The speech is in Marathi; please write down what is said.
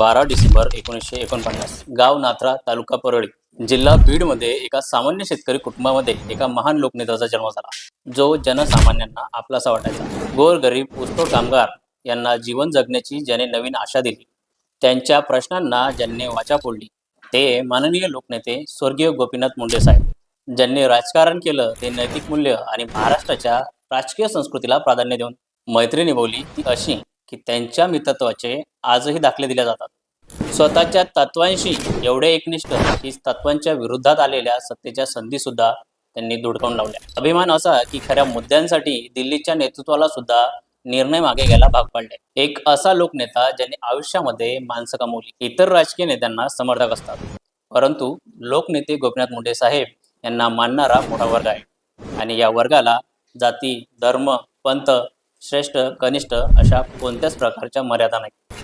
बारा डिसेंबर एकोणीसशे एकोणपन्नास गाव नाथरा तालुका परळी जिल्हा बीडमध्ये एका सामान्य शेतकरी कुटुंबामध्ये एका महान लोकनेत्याचा जन्म झाला. जो जनसामान्यांना आपलासा वाटायचा. गोरगरीब ऊसतोड कामगार यांना जीवन जगण्याची ज्याने नवीन आशा दिली त्यांच्या प्रश्नांना ज्यांनी वाचा फोडली ते माननीय लोकनेते स्वर्गीय गोपीनाथ मुंडे साहेब. ज्यांनी राजकारण केलं ते नैतिक मूल्य आणि महाराष्ट्राच्या राजकीय संस्कृतीला प्राधान्य देऊन मैत्री निभवली ती अशी की त्यांच्या मित्रत्वाचे आजही दाखले दिले जातात. स्वतःच्या तत्वांशी एवढे एकनिष्ठ की तत्वांच्या विरोधात आलेल्या सत्तेच्या संधी सुद्धा त्यांनी धुडकावून लावल्या. अभिमान असा की खऱ्या मुद्द्यांसाठी दिल्लीच्या नेतृत्वाला सुद्धा निर्णय मागे घ्यायला भाग पाडले. एक असा लोकनेता ज्यांनी आयुष्यामध्ये माणसं कमवली. इतर राजकीय नेत्यांना समर्थक असतात. परंतु लोकनेते गोपीनाथ मुंडे साहेब यांना मानणारा मोठा वर्ग आहे. आणि या वर्गाला जाती धर्म पंथ श्रेष्ठ कनिष्ठ अशा कोणत्याच प्रकारच्या मर्यादा नाही